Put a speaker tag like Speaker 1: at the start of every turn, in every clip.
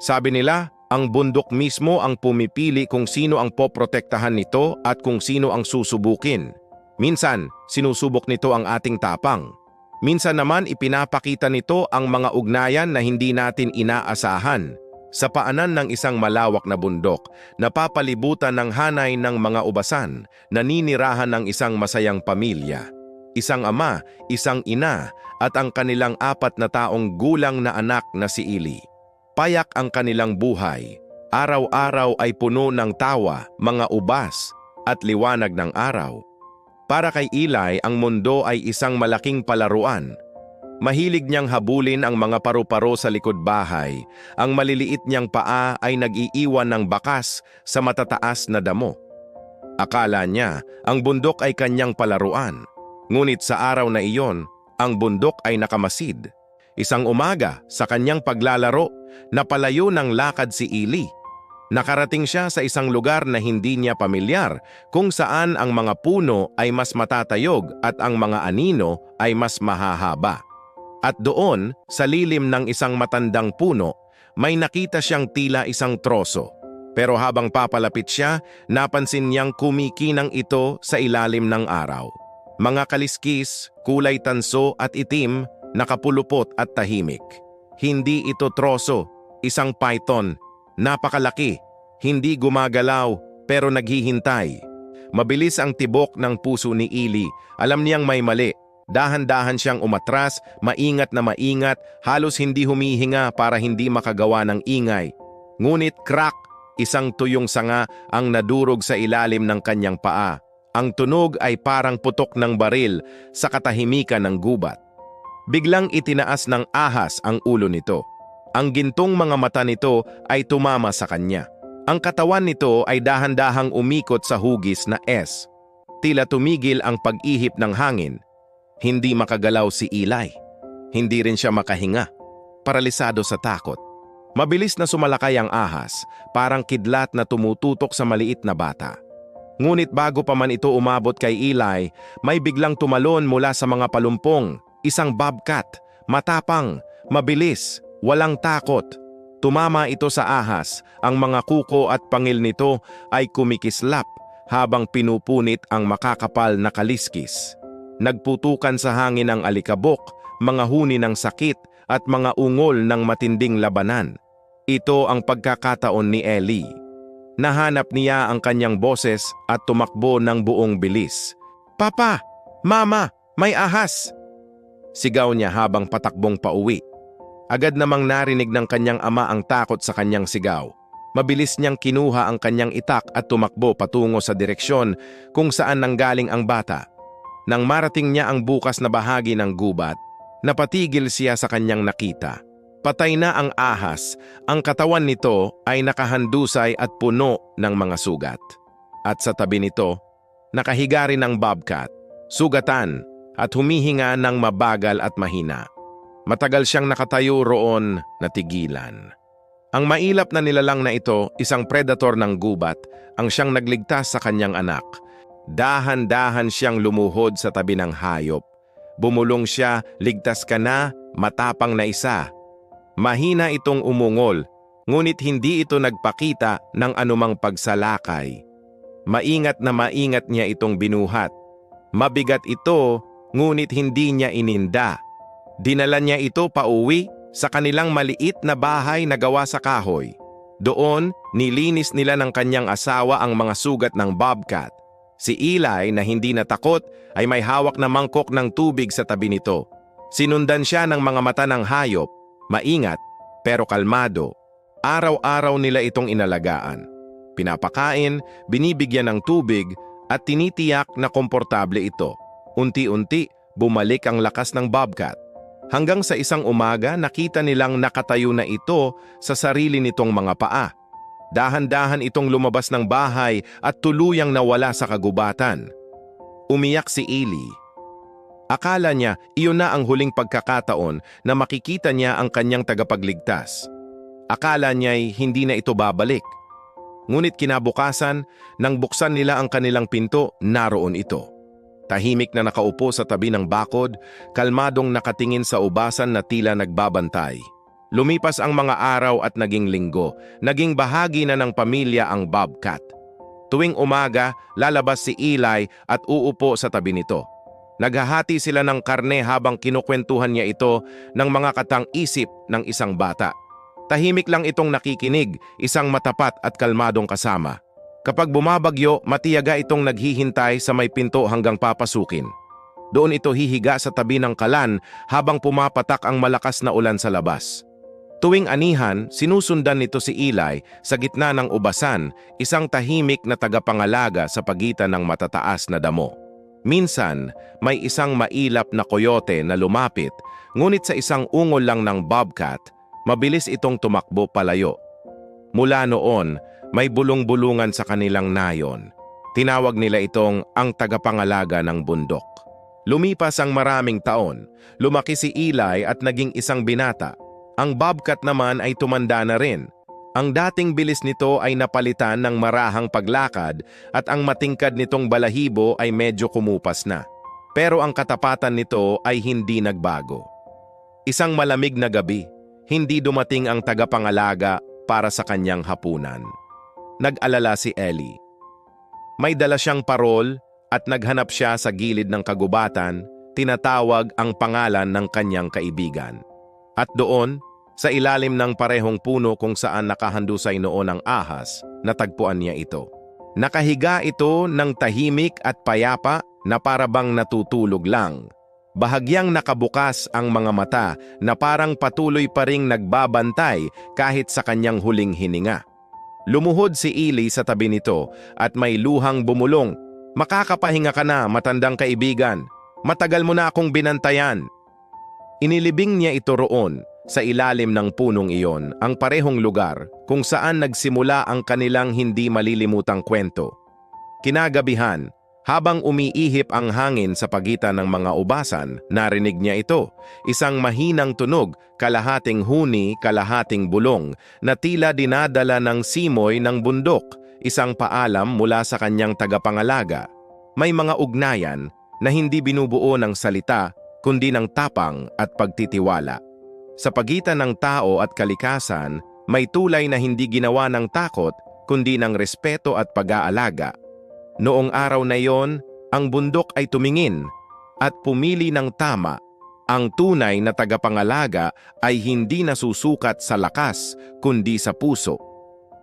Speaker 1: Sabi nila, ang bundok mismo ang pumipili kung sino ang poprotektahan nito at kung sino ang susubukin. Minsan, sinusubok nito ang ating tapang. Minsan naman ipinapakita nito ang mga ugnayan na hindi natin inaasahan. Sa paanan ng isang malawak na bundok, napapalibutan ng hanay ng mga ubasan, naninirahan ng isang masayang pamilya. Isang ama, isang ina, at ang kanilang apat na taong gulang na anak na si Ili. Payak ang kanilang buhay. Araw-araw ay puno ng tawa, mga ubas, at liwanag ng araw. Para kay Eli, ang mundo ay isang malaking palaruan. Mahilig niyang habulin ang mga paru-paro sa likod bahay. Ang maliliit niyang paa ay nag-iiwan ng bakas sa matataas na damo. Akala niya, ang bundok ay kanyang palaruan. Ngunit sa araw na iyon, ang bundok ay nakamasid. Isang umaga, sa kanyang paglalaro, napalayo ng lakad si Ili. Nakarating siya sa isang lugar na hindi niya pamilyar, kung saan ang mga puno ay mas matatayog at ang mga anino ay mas mahahaba. At doon, sa lilim ng isang matandang puno, may nakita siyang tila isang troso. Pero habang papalapit siya, napansin niyang kumikinang ito sa ilalim ng araw. Mga kaliskis, kulay tanso at itim, nakapulupot at tahimik. Hindi ito troso, isang python. Napakalaki, hindi gumagalaw pero naghihintay. Mabilis ang tibok ng puso ni Ili. Alam niyang may mali. Dahan-dahan siyang umatras, maingat na maingat, halos hindi humihinga para hindi makagawa ng ingay. Ngunit crack, isang tuyong sanga ang nadurog sa ilalim ng kanyang paa. Ang tunog ay parang putok ng baril sa katahimikan ng gubat. Biglang itinaas ng ahas ang ulo nito. Ang gintong mga mata nito ay tumama sa kanya. Ang katawan nito ay dahan-dahang umikot sa hugis na S. Tila tumigil ang pag-ihip ng hangin. Hindi makagalaw si Eli. Hindi rin siya makahinga. Paralisado sa takot. Mabilis na sumalakay ang ahas, parang kidlat na tumututok sa maliit na bata. Ngunit bago pa man ito umabot kay Eli, may biglang tumalon mula sa mga palumpong, isang bobcat, matapang, mabilis, walang takot. Tumama ito sa ahas, ang mga kuko at pangil nito ay kumikislap habang pinupunit ang makakapal na kaliskis. Nagputukan sa hangin ang alikabok, mga huni ng sakit at mga ungol ng matinding labanan. Ito ang pagkakataon ni Ellie. Nahanap niya ang kanyang boses at tumakbo ng buong bilis. Papa! Mama! May ahas! Sigaw niya habang patakbong pauwi. Agad namang narinig ng kanyang ama ang takot sa kanyang sigaw. Mabilis niyang kinuha ang kanyang itak at tumakbo patungo sa direksyon kung saan nanggaling ang bata. Nang marating niya ang bukas na bahagi ng gubat, napatigil siya sa kanyang nakita. Patay na ang ahas, ang katawan nito ay nakahandusay at puno ng mga sugat. At sa tabi nito, nakahiga rin ang bobcat, sugatan at humihinga ng mabagal at mahina. Matagal siyang nakatayo roon na tigilan. Ang mailap na nilalang na ito, isang predator ng gubat, ang siyang nagligtas sa kanyang anak. Dahan-dahan siyang lumuhod sa tabi ng hayop. Bumulong siya, ligtas ka na, matapang na isa. Mahina itong umungol, ngunit hindi ito nagpakita ng anumang pagsalakay. Maingat na maingat niya itong binuhat. Mabigat ito, ngunit hindi niya ininda. Dinala niya ito pauwi sa kanilang maliit na bahay na gawa sa kahoy. Doon, nilinis nila ng kanyang asawa ang mga sugat ng bobcat. Si Eli na hindi natakot ay may hawak na mangkok ng tubig sa tabi nito. Sinundan siya ng mga mata ng hayop, maingat pero kalmado. Araw-araw nila itong inalagaan. Pinapakain, binibigyan ng tubig at tinitiyak na komportable ito. Unti-unti, bumalik ang lakas ng bobcat. Hanggang sa isang umaga, nakita nilang nakatayo na ito sa sarili nitong mga paa. Dahan-dahan itong lumabas ng bahay at tuluyang nawala sa kagubatan. Umiyak si Eli. Akala niya iyon na ang huling pagkakataon na makikita niya ang kanyang tagapagligtas. Akala niya'y hindi na ito babalik. Ngunit kinabukasan, nang buksan nila ang kanilang pinto, naroon ito. Tahimik na nakaupo sa tabi ng bakod, kalmadong nakatingin sa ubasan na tila nagbabantay. Lumipas ang mga araw at naging linggo. Naging bahagi na ng pamilya ang bobcat. Tuwing umaga, lalabas si Eli at uupo sa tabi nito. Naghahati sila ng karne habang kinukwentuhan niya ito ng mga katang isip ng isang bata. Tahimik lang itong nakikinig, isang matapat at kalmadong kasama. Kapag bumabagyo, matiyaga itong naghihintay sa may pinto hanggang papasukin. Doon ito hihiga sa tabi ng kalan habang pumapatak ang malakas na ulan sa labas. Tuwing anihan, sinusundan nito si Eli sa gitna ng ubasan, isang tahimik na tagapangalaga sa pagitan ng matataas na damo. Minsan, may isang mailap na koyote na lumapit, ngunit sa isang ungol lang ng bobcat, mabilis itong tumakbo palayo. Mula noon, may bulong-bulungan sa kanilang nayon. Tinawag nila itong ang tagapangalaga ng bundok. Lumipas ang maraming taon, lumaki si Eli at naging isang binata. Ang bobcat naman ay tumanda na rin. Ang dating bilis nito ay napalitan ng marahang paglakad at ang matingkad nitong balahibo ay medyo kumupas na. Pero ang katapatan nito ay hindi nagbago. Isang malamig na gabi, hindi dumating ang tagapangalaga para sa kanyang hapunan. Nag-alala si Ellie. May dala siyang parol at naghanap siya sa gilid ng kagubatan, tinatawag ang pangalan ng kanyang kaibigan. At doon, sa ilalim ng parehong puno kung saan nakahandusay noon ang ahas, natagpuan niya ito. Nakahiga ito ng tahimik at payapa na parabang natutulog lang. Bahagyang nakabukas ang mga mata na parang patuloy pa ring nagbabantay kahit sa kanyang huling hininga. Lumuhod si Ili sa tabi nito at may luhang bumulong. Makakapahinga ka na, matandang kaibigan. Matagal mo na akong binantayan. Inilibing niya ito roon sa ilalim ng punong iyon ang parehong lugar kung saan nagsimula ang kanilang hindi malilimutang kwento. Kinagabihan, habang umiihip ang hangin sa pagitan ng mga ubasan, narinig niya ito, isang mahinang tunog, kalahating huni, kalahating bulong, na tila dinadala ng simoy ng bundok, isang paalam mula sa kanyang tagapangalaga. May mga ugnayan na hindi binubuo ng salita, kundi ng tapang at pagtitiwala. Sa pagitan ng tao at kalikasan, may tulay na hindi ginawa ng takot kundi ng respeto at pag-aalaga. Noong araw na iyon, ang bundok ay tumingin at pumili ng tama. Ang tunay na tagapangalaga ay hindi nasusukat sa lakas kundi sa puso.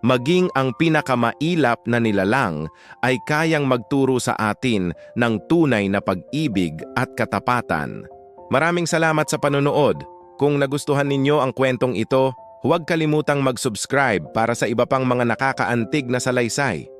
Speaker 1: Maging ang pinakamailap na nilalang ay kayang magturo sa atin ng tunay na pag-ibig at katapatan. Maraming salamat sa panonood. Kung nagustuhan ninyo ang kwentong ito, huwag kalimutang mag-subscribe para sa iba pang mga nakakaantig na salaysay.